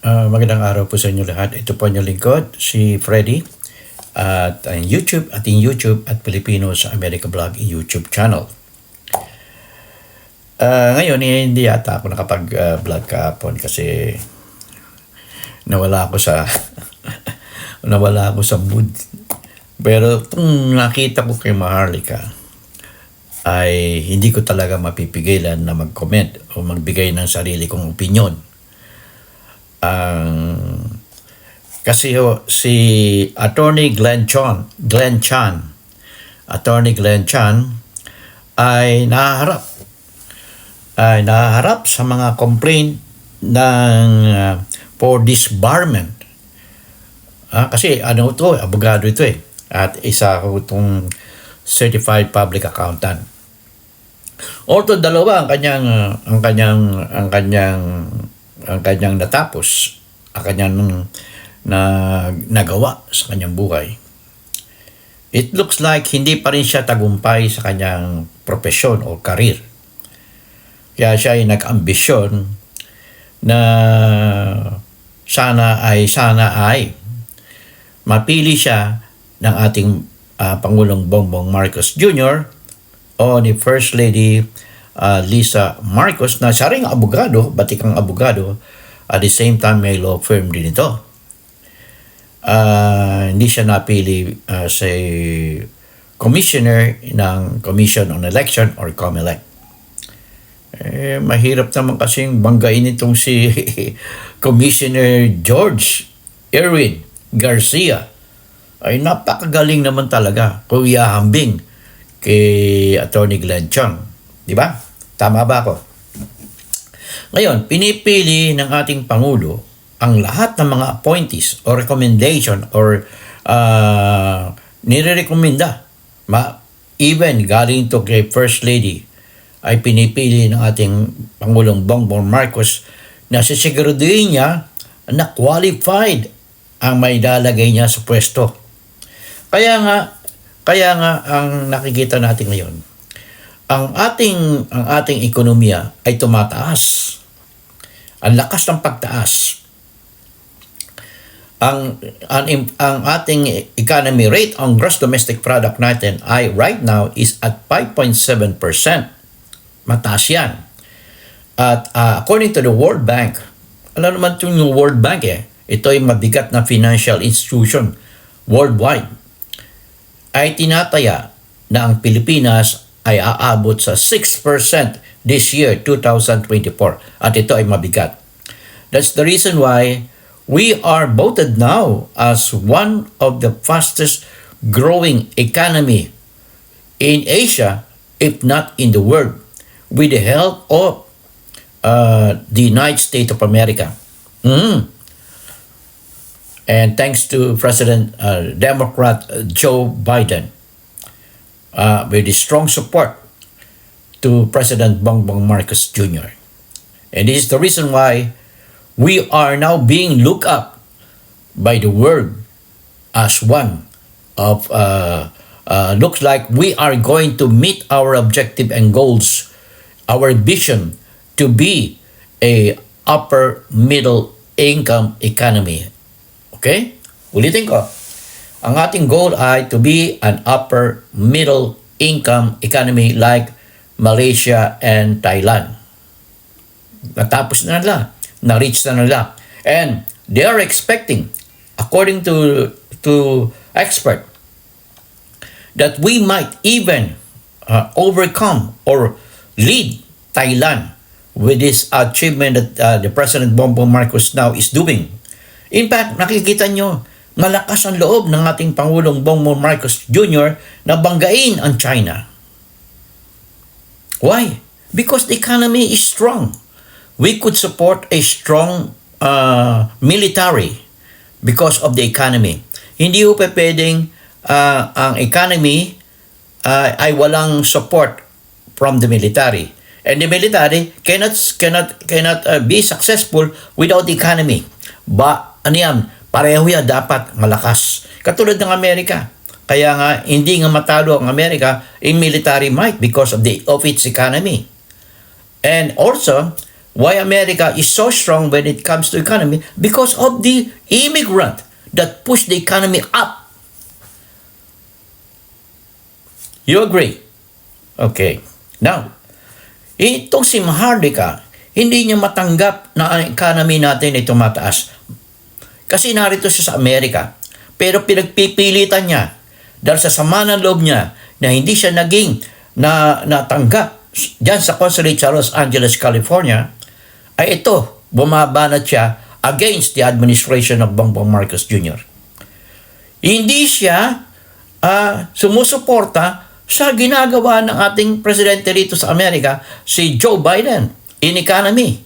Ah, magandang araw po sa inyo lahat. Ito po ang lingkod, si Freddy at ang YouTube, ating YouTube at Pilipino sa America Vlog YouTube channel. Ah, ngayon, eh, hindi yata ako nakapag-vlog kahapon kasi nawala ako sa nawala ako sa mood. Pero kung nakita ko kay Maharlika, ay hindi ko talaga mapipigilan na mag-comment o magbigay ng sarili kong opinion ang kasi ho, si Attorney Glenn Chan, Glenn Chan, Attorney Glenn Chan ay naharap ay naharap sa mga complaint ng uh, for disbarment. Ah, kasi ano to, abogado ito eh. At isa ko itong certified public accountant. Although dalawa ang kanyang uh, ang kanyang ang kanyang ang kanyang natapos, ang kanyang na nagawa sa kanyang buhay. It looks like hindi pa rin siya tagumpay sa kanyang profesyon o karir. Kaya siya ay nag-ambisyon na sana ay sana ay mapili siya ng ating ah, Pangulong Bongbong Marcos Jr. o ni First Lady ah, Lisa Marcos na siya rin abogado, batikang abogado, at the same time may law firm din ito. Ah, hindi siya napili as a commissioner ng Commission on Election or COMELEC. Eh, mahirap naman kasing banggain itong si Commissioner George Erwin Garcia. Ay napakagaling naman talaga kung ihahambing kay Attorney Glenn Chang. Di ba? Tama ba ako? Ngayon, pinipili ng ating Pangulo ang lahat ng mga appointees or recommendation or uh, nire-recommenda. Ma, even galing to kay First Lady ay pinipili ng ating Pangulong Bongbong Marcos na sisiguraduhin niya na qualified ang may lalagay niya sa pwesto. Kaya nga, kaya nga ang nakikita natin ngayon, ang ating ang ating ekonomiya ay tumataas. Ang lakas ng pagtaas. Ang, ang ang ating economy rate on gross domestic product natin ay right now is at 5.7%. Mataas yan. At ah, according to the World Bank, alam naman itong yung World Bank eh, ito ay mabigat na financial institution worldwide ay tinataya na ang Pilipinas ay aabot sa 6% this year, 2024. At ito ay mabigat. That's the reason why we are voted now as one of the fastest growing economy in Asia, if not in the world, with the help of uh, the United States of America. Mm. And thanks to President uh, Democrat uh, Joe Biden, uh, with his strong support to President Bongbong Marcos Jr. And this is the reason why we are now being looked up by the world as one of uh, uh, looks like we are going to meet our objective and goals, our vision to be a upper middle income economy. Okay? Ulitin ko. Ang ating goal ay to be an upper middle income economy like Malaysia and Thailand. Natapos na nila. Na-reach na nila. And they are expecting, according to to expert, that we might even uh, overcome or lead Thailand with this achievement that uh, the President Bongbong Marcos now is doing. In fact, nakikita nyo, malakas ang loob ng ating Pangulong Bongbong Marcos Jr. na banggain ang China. Why? Because the economy is strong. We could support a strong uh, military because of the economy. Hindi po pwedeng uh, ang economy uh, ay walang support from the military. And the military cannot cannot cannot uh, be successful without the economy. Ba ano yan? Pareho yan dapat malakas. Katulad ng Amerika. Kaya nga hindi nga matalo ang Amerika in military might because of the of its economy. And also why America is so strong when it comes to economy because of the immigrant that push the economy up. You agree? Okay. Now, itong si Mahardika, hindi niya matanggap na ang economy natin ay tumataas. Kasi narito siya sa Amerika. Pero pinagpipilitan niya dahil sa sama ng loob niya na hindi siya naging na natanggap diyan sa consulate sa Los Angeles, California, ay ito, bumabanat siya against the administration of Bongbong Marcos Jr. Hindi siya ah, sumusuporta sa ginagawa ng ating presidente rito sa Amerika, si Joe Biden, in economy.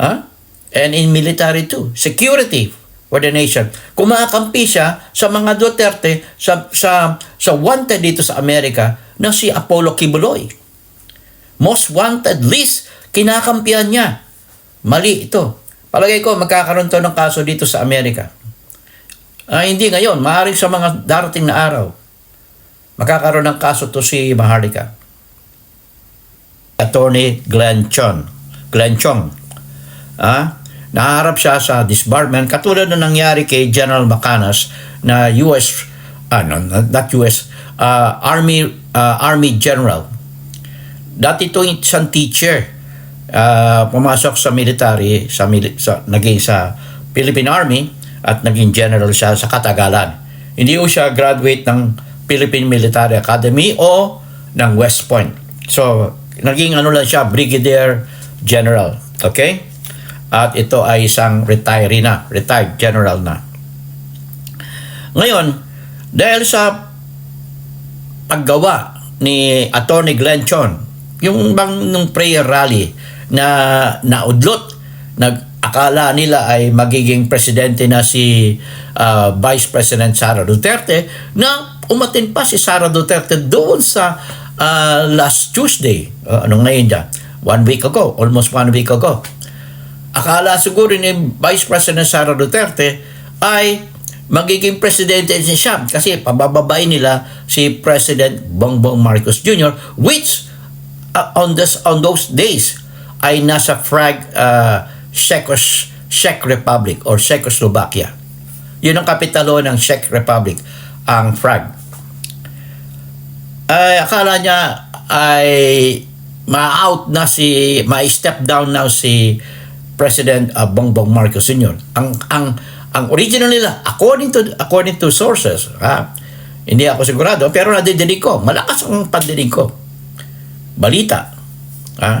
Huh? And in military too. Security for the nation. Kumakampi siya sa mga Duterte, sa, sa, sa wanted dito sa Amerika na si Apollo Kibuloy. Most wanted list, kinakampihan niya. Mali ito. Palagay ko, magkakaroon to ng kaso dito sa Amerika. Ah, hindi ngayon, maaaring sa mga darating na araw. Magkakaroon ng kaso to si Maharlika. Attorney Glenn Chong. Glenn Chong. Ah, naharap siya sa disbarment katulad na nangyari kay General Macanas na US ano, not US ah, Army ah, Army General. Dati to isang teacher ah, pumasok sa military sa, mili- sa naging sa Philippine Army at naging general siya sa katagalan. Hindi ko siya graduate ng Philippine Military Academy o ng West Point. So, naging ano lang siya, Brigadier General. Okay? At ito ay isang retiree na, retired general na. Ngayon, dahil sa paggawa ni Attorney Glenn Chon, yung bang nung prayer rally na naudlot, nag-akala nila ay magiging presidente na si ah, Vice President Sara Duterte na umatin pa si Sara Duterte doon sa ah, last Tuesday. Uh, anong ngayon dyan? One week ago, almost one week ago. Akala siguro ni Vice President Sara Duterte ay magiging presidente si siya kasi pabababain nila si President Bongbong Marcos Jr. which uh, on this on those days ay nasa frag uh, Czechos, Czech Republic or Czechoslovakia. Yun ang kapitalo ng Czech Republic, ang frag. Ay akala niya ay ma-out na si ma-step down now si President uh, Bongbong Marcos Sr. Ang ang ang original nila according to according to sources, ha. Hindi ako sigurado pero nadidinig ko, malakas ang pandinig ko. Balita. Ha?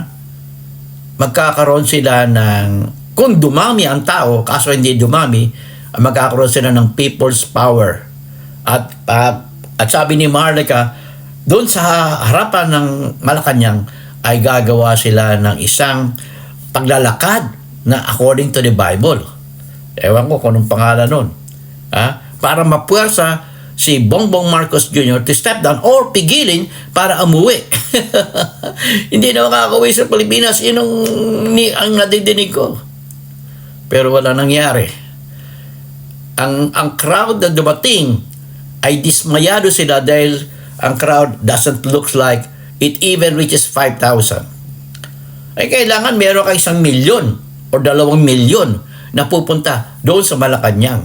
Magkakaroon sila ng kung dumami ang tao, kaso hindi dumami, magkakaroon sila ng people's power. At uh, at sabi ni Marlica, doon sa harapan ng Malacanang ay gagawa sila ng isang paglalakad na according to the Bible. Ewan ko kung anong pangalan nun. Ha? Para mapuwersa si Bongbong Marcos Jr. to step down or pigilin para umuwi. Hindi na makakauwi sa Pilipinas. Yun ni, ang nadidinig ko. Pero wala nangyari. Ang, ang crowd na dumating ay dismayado sila dahil ang crowd doesn't look like it even reaches 5,000. Ay kailangan meron ka isang milyon o dalawang milyon na pupunta doon sa Malacanang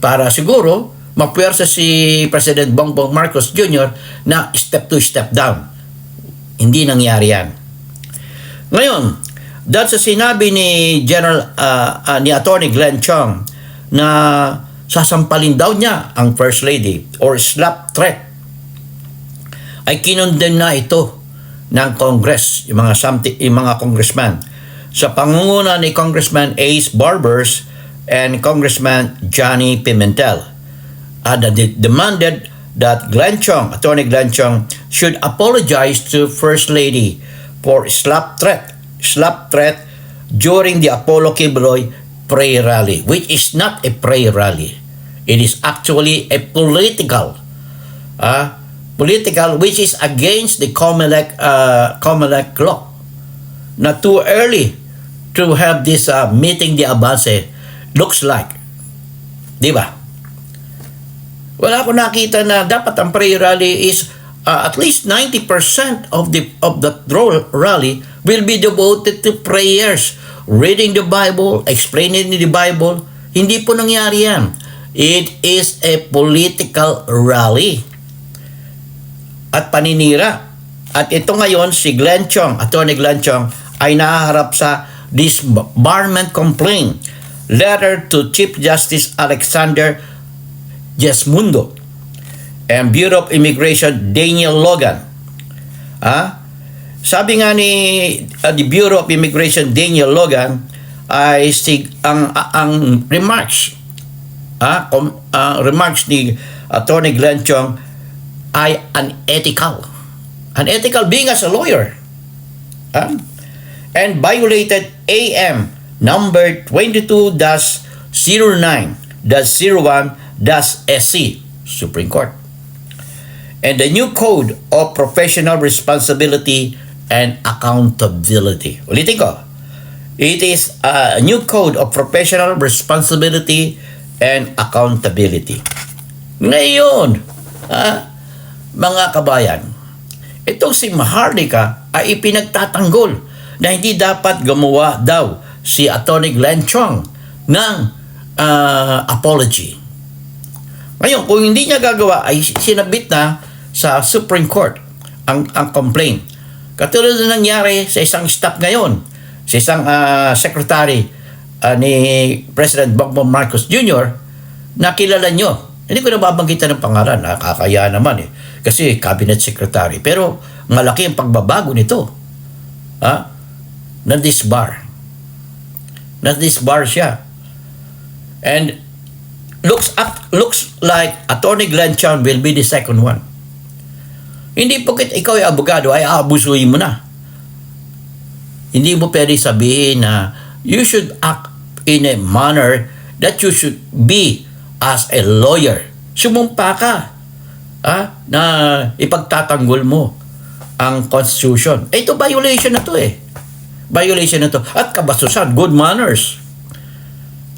para siguro mapuwersa si President Bongbong Marcos Jr. na step to step down. Hindi nangyari yan. Ngayon, dahil sa sinabi ni General ah, ah, ni Attorney Glenn Chong na sasampalin daw niya ang First Lady or slap threat ay kinondem na ito ng Congress, yung mga, something, yung mga congressman. Sa pangunguna ni Congressman Ace Barbers and Congressman Johnny Pimentel. And they demanded that Glenn Chong, Attorney Glenn Chong, should apologize to First Lady for slap threat, slap threat during the Apollo Kibuloy prayer rally, which is not a prayer rally. It is actually a political uh, political which is against the COMELEC, uh, COMELEC law. Not too early to have this uh, meeting the Abase looks like. Di ba? Wala ko nakita na dapat ang prayer rally is uh, at least 90% of the of the rally will be devoted to prayers, reading the Bible, explaining the Bible. Hindi po nangyari yan. It is a political rally at paninira. At ito ngayon, si Glenn Chong, Attorney Glenn Chong, ay nahaharap sa disbarment complaint letter to Chief Justice Alexander Jesmundo and Bureau of Immigration Daniel Logan. Ah, sabi nga ni uh, the Bureau of Immigration Daniel Logan ay si ang ang remarks ah com, ah, remarks ni Attorney Glenn Chong ay unethical. Unethical being as a lawyer. Ah, and violated AM number 22-09-01-SC Supreme Court and the new code of professional responsibility and accountability. Ulitin ko. It is a new code of professional responsibility and accountability. Ngayon, ah, mga kabayan, itong si Maharlika ay ipinagtatanggol na hindi dapat gumawa daw si Attorney Glenn Chong ng ah, apology. Ngayon, kung hindi niya gagawa, ay sinabit na sa Supreme Court ang, ang complaint. Katulad na nangyari sa isang staff ngayon, sa isang ah, secretary ah, ni President Bongbong Marcos Jr. na kilala nyo. Hindi ko na babanggitan ng pangalan, nakakaya naman eh. Kasi cabinet secretary. Pero malaki ang pagbabago nito. Ha? Na-disbar. Na-disbar siya. And looks up looks like Attorney Glenn Chan will be the second one. Hindi porket ikaw ay abogado ay aabusuhin mo na. Hindi mo pwede sabihin na you should act in a manner that you should be as a lawyer. Sumumpa ka ah, na ipagtatanggol mo ang constitution. Ito violation na to eh. Violation na to. At kabasusan, good manners.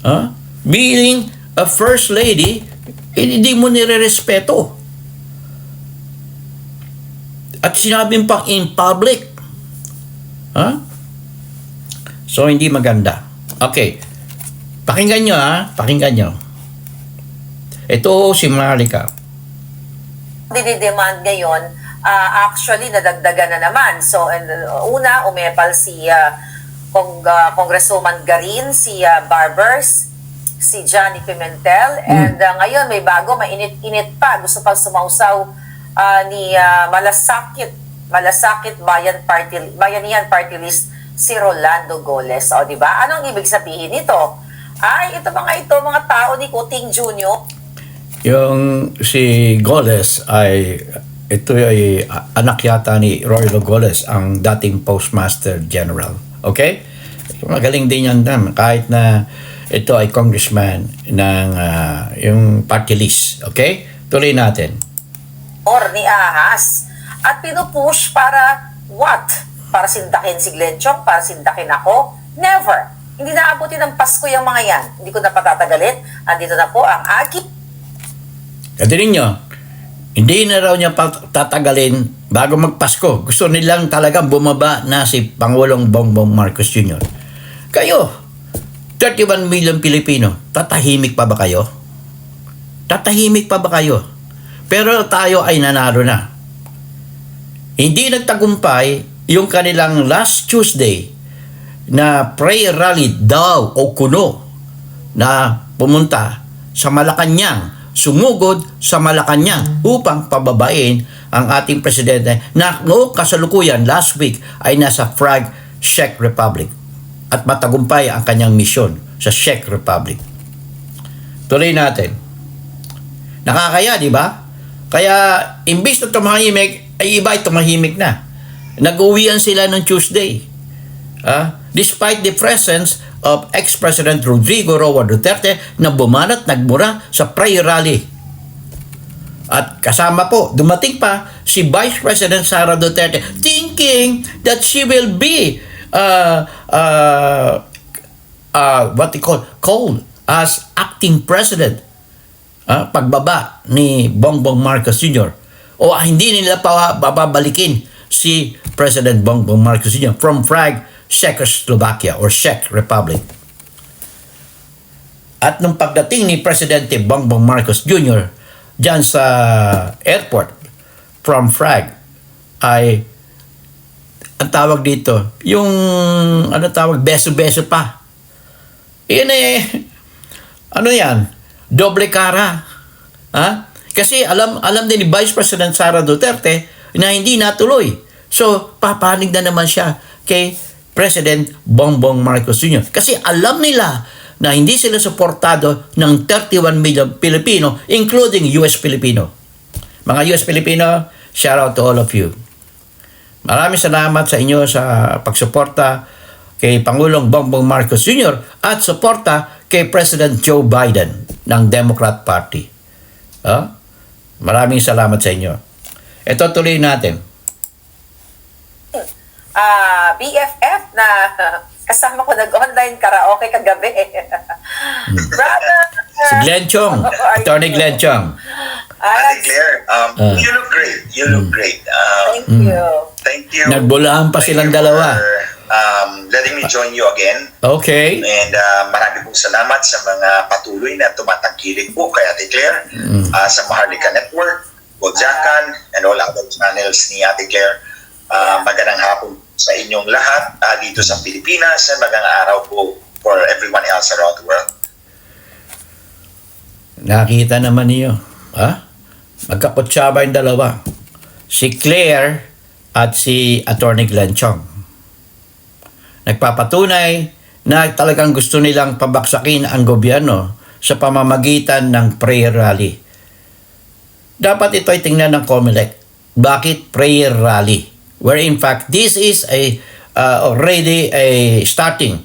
Ah, being a first lady, hindi mo nire-respeto. At sinabing pang in public. Ha? So, hindi maganda. Okay. Pakinggan nyo ha. Pakinggan nyo. Ito si Marika. dinidemand ngayon, ah, actually nadagdagan na naman. So, and, uh, una, umepal si ah, Kong, ah, Congresswoman Garin, si ah, Barbers, si Johnny Pimentel, and ah, ngayon may bago, mainit-init pa. Gusto pang sumausaw ah, ni ah, Malasakit, Malasakit Bayan Party, Bayanihan Party List, si Rolando Goles. O, di ba? Anong ibig sabihin nito? Ay, ito mga ito, mga tao ni Kuting Jr., Yung si Goles ay ito ay anak yata ni Roy Goles, ang dating Postmaster General. Okay? Magaling din yan dam. Kahit na ito ay congressman ng ah, yung party list. Okay? Tuloy natin. or ni Ahas at pinupush para what? Para sindakin si Glenn Chong? Para sindakin ako? Never! Hindi naabuti ng Pasko yung mga yan. Hindi ko na patatagalin. Andito na po ang aking Kasi ninyo, hindi na raw niya tatagalin bago magpasko. Gusto nilang talagang bumaba na si Pangulong Bongbong Marcos Jr. Kayo, 31 million Pilipino, tatahimik pa ba kayo? Tatahimik pa ba kayo? Pero tayo ay nanalo na. Hindi nagtagumpay yung kanilang last Tuesday na prayer rally daw o kuno na pumunta sa Malacanang, sumugod sa Malacanang upang pababain ang ating presidente na noong kasalukuyan last week ay nasa Prague, Czech Republic at matagumpay ang kanyang misyon sa Czech Republic. Tuloy natin. Nakakaya, di ba? Kaya, imbis na tumahimik, ay iba ay tumahimik na. Nag-uwian sila noong Tuesday. Ah, despite the presence of ex-President Rodrigo Roa Duterte na bumanat nagmura sa prayer rally. At kasama po, dumating pa si Vice President Sara Duterte thinking that she will be uh, uh, uh, what they call called as acting president ah, pagbaba ni Bongbong Marcos Jr. O ah, hindi nila pa bababalikin si President Bongbong Marcos Jr. from Prague, Czechoslovakia or Czech Republic. At nung pagdating ni Presidente Bongbong Marcos Jr. dyan sa airport from Prague ay ang tawag dito, yung ano tawag, beso-beso pa. Yan eh, ano yan? Doble cara. Ha? Kasi alam alam din ni Vice President Sara Duterte na hindi natuloy. So, papanig na naman siya kay President Bongbong Marcos Jr. Kasi alam nila na hindi sila suportado ng 31 million Pilipino, including US Filipino. Mga US Filipino, shout out to all of you. Maraming salamat sa inyo sa pagsuporta kay Pangulong Bongbong Marcos Jr. at suporta kay President Joe Biden ng Democrat Party. Ah? Maraming salamat sa inyo. Ito tuloy natin. Ah, BFF na kasama ko nag-online karaoke kagabi. Brother! Si Glenn Chong, Attorney Glenn Chong. Ah, Ate Claire, um, Ah. you look great. You look great. Um, thank you. thank you. Nagbulahan pa silang dalawa. For, um, letting me join you again. Okay. And uh, marami pong salamat sa mga patuloy na tumatangkilik po kay Ate Claire uh, sa Maharlika Network, Bojakan, and all other channels ni Ate Claire. Uh, magandang hapon sa inyong lahat uh, dito sa Pilipinas and magandang araw po for everyone else around the world. Nakita naman niyo. Ha? Magkakutsaba yung dalawa. Si Claire at si Attorney Glenn Chong. Nagpapatunay na talagang gusto nilang pabaksakin ang gobyerno sa pamamagitan ng prayer rally. Dapat ito ay tingnan ng COMELEC. Bakit prayer rally? Where in fact, this is a uh, already a starting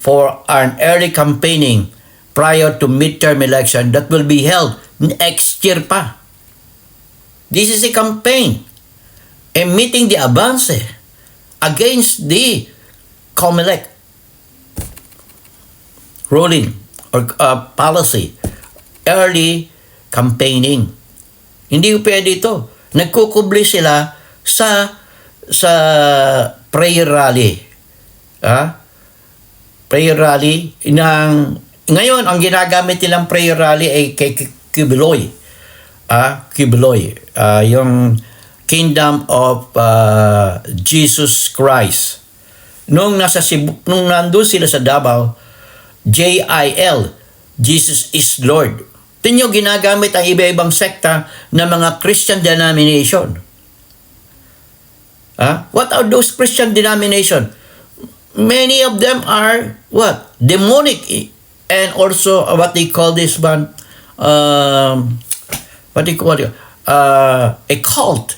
for an early campaigning prior to midterm election that will be held next year pa. This is a campaign. Emitting the advance against the COMELEC ruling or uh, policy. Early campaigning. Hindi pwede ito. Nagkukubli sila sa sa prayer rally. Ah? Prayer rally ng ngayon ang ginagamit nilang prayer rally ay kay Kibuloy. Ah, Kibuloy. Ah, yung Kingdom of ah, Jesus Christ. Nung nasa Cebu, nung nandun sila sa Davao, JIL, Jesus is Lord. Tinyo ginagamit ang iba-ibang sekta ng mga Christian denomination. Ah, what are those Christian denomination? Many of them are what? Demonic and also uh, what they call this one um, what do you call it? Uh, a cult.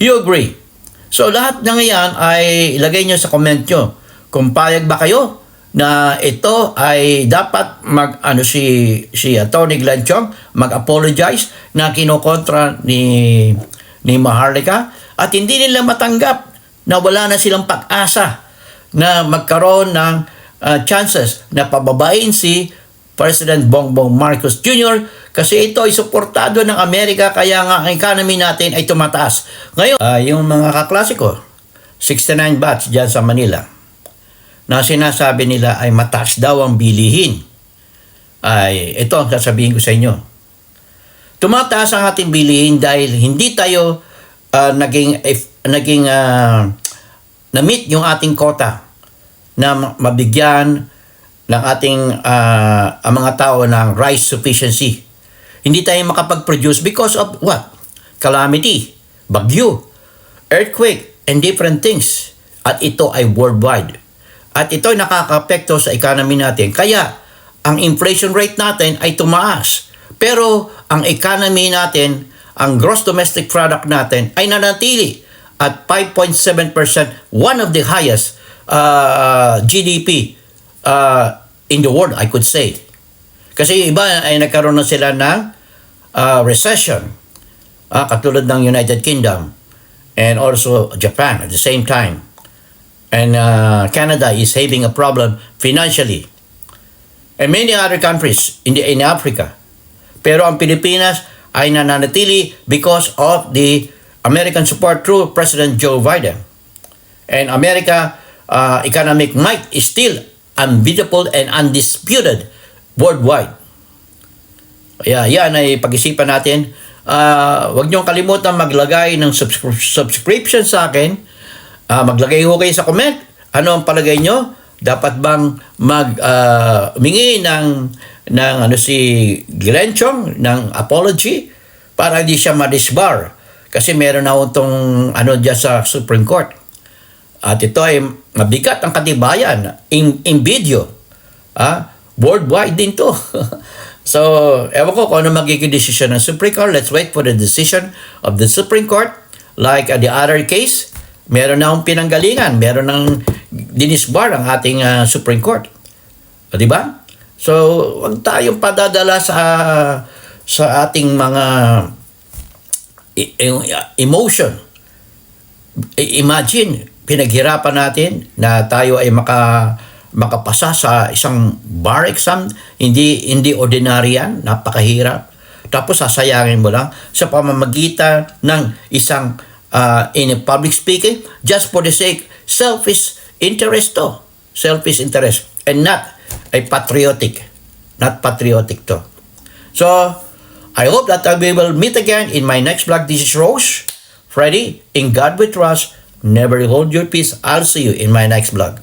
You agree? So lahat ng yan ay ilagay nyo sa comment nyo. Kung payag ba kayo na ito ay dapat mag ano si si Attorney Glenn Chong mag-apologize na kinokontra ni ni Maharlika at hindi nila matanggap na wala na silang pag-asa na magkaroon ng uh, chances na pababain si President Bongbong Marcos Jr. kasi ito ay suportado ng Amerika kaya nga ang economy natin ay tumataas. Ngayon, ah, yung mga kaklasiko, 69 batch dyan sa Manila, na sinasabi nila ay mataas daw ang bilihin. Ay, ito ang sasabihin ko sa inyo. Tumataas ang ating bilihin dahil hindi tayo ah, naging, if, naging ah, na-meet yung ating quota na ma- mabigyan ng ating ah, ang mga tao ng rice sufficiency. Hindi tayo makapag-produce because of what? Calamity, bagyo, earthquake, and different things. At ito ay worldwide. At ito ay nakaka-apekto sa economy natin. Kaya, ang inflation rate natin ay tumaas. Pero, ang economy natin, ang gross domestic product natin ay nanatili at 5.7%, one of the highest uh, GDP uh, in the world, I could say. Kasi iba ay nagkaroon na sila ng uh, recession, ah, katulad ng United Kingdom and also Japan at the same time. And uh, Canada is having a problem financially. And many other countries in, the, in Africa. Pero ang Pilipinas ay nananatili because of the American support through President Joe Biden. And America uh, economic might is still unbeatable and undisputed worldwide. Kaya yan ay pag-isipan natin. Ah, huwag niyong kalimutan maglagay ng subscri- subscription sa akin. Ah, maglagay ho kayo sa comment. Ano ang palagay nyo? Dapat bang mag ah, humingi ng ng ano si Glenn Chong ng apology para hindi siya ma-disbar kasi meron na itong ano diyan sa Supreme Court. At ito ay mabigat ang katibayan in, in video. Ah, worldwide din to. so, ewan ko kung ano magiging decision ng Supreme Court. Let's wait for the decision of the Supreme Court. Like uh, the other case, meron na akong pinanggalingan. Meron ng dinisbar ang ating uh, Supreme Court. O, di ba? So, wag tayong padadala sa sa ating mga emotion. Imagine, pinaghirapan natin na tayo ay maka makapasa sa isang bar exam, hindi hindi ordinary yan, napakahirap. Tapos sasayangin mo lang sa pamamagitan ng isang uh, in public speaking just for the sake selfish interest to. Selfish interest and not a patriotic. Not patriotic to. So, I hope that we will meet again in my next vlog. This is Rose, Freddy, in God we trust. Never hold your peace. I'll see you in my next vlog.